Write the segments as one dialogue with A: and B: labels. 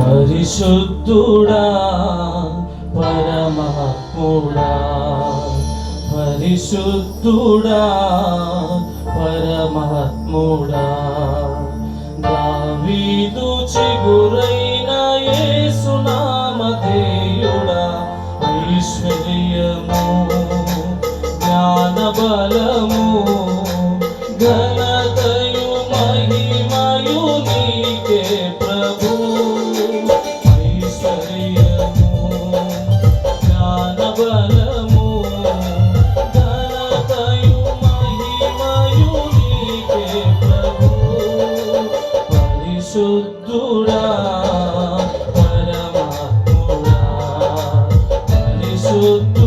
A: పరిశుద్ధుడా పరమాత్ముడా. పరిశుద్ధుడా పరమాత్ముడా. దావీదు చిగురే amor.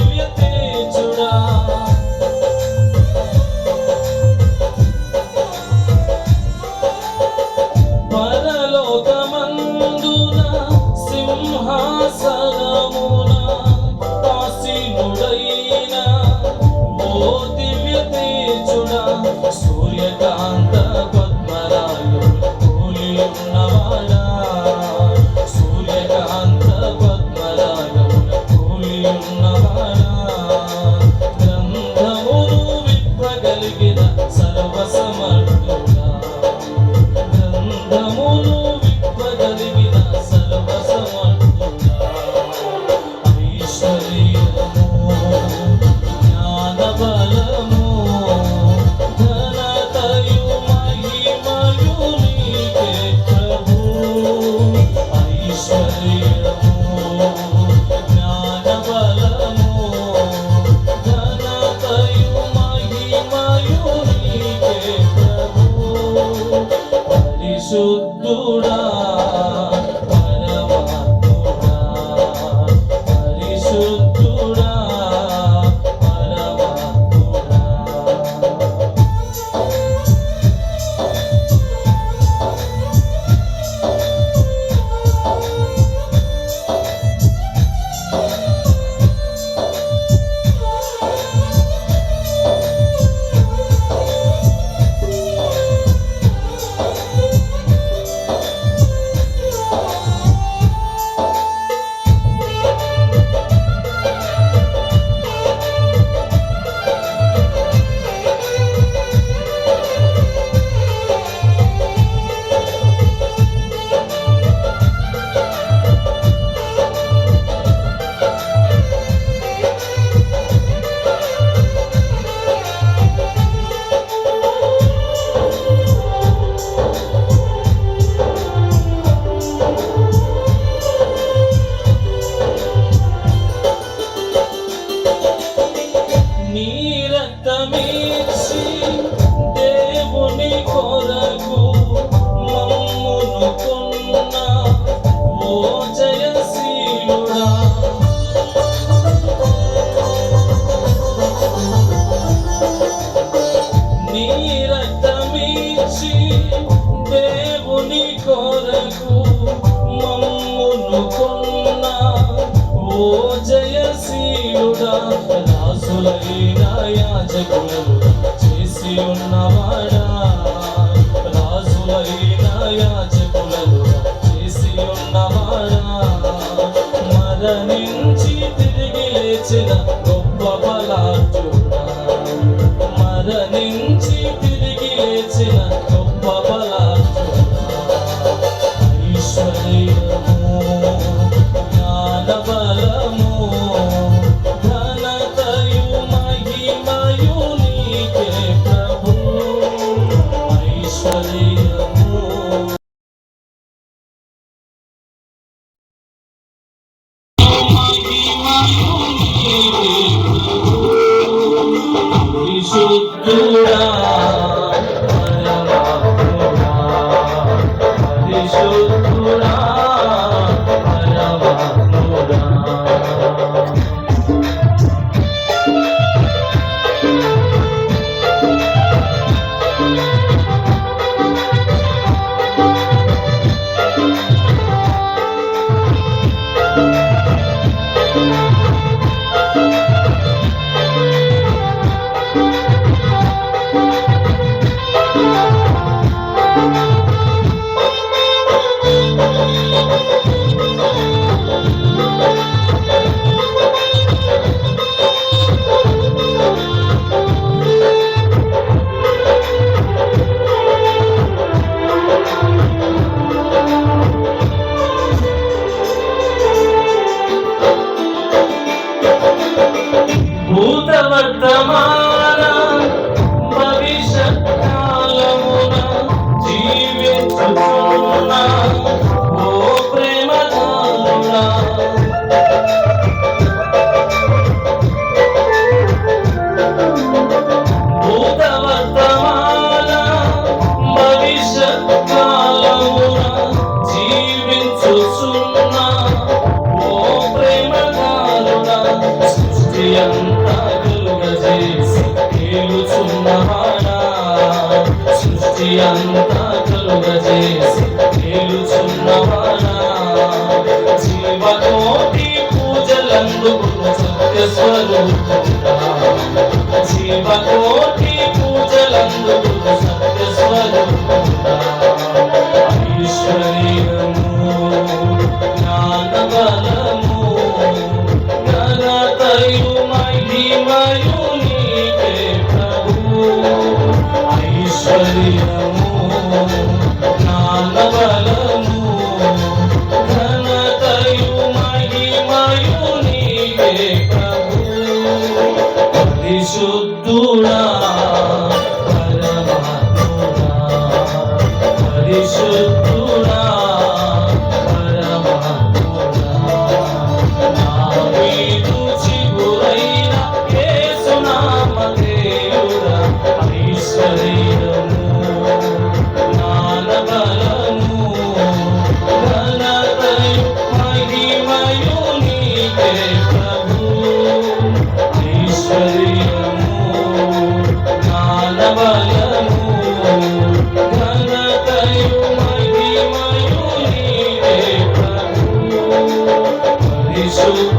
A: প্রেমেতে চূড়া పరిశుద్ధుడా. जय श्री राम रासुल इनाया जगुरु మరణించి తిరిగి లేచిన చేసి అంతా కలుగ చేసి తేలుచున్న జీవకోటి పూజలందుకున్న సత్యస్వరూపుడా? జీవకోటి పూజలందుకున్న సత్యస్వరూపుడా? ఈశ్వరి Love. so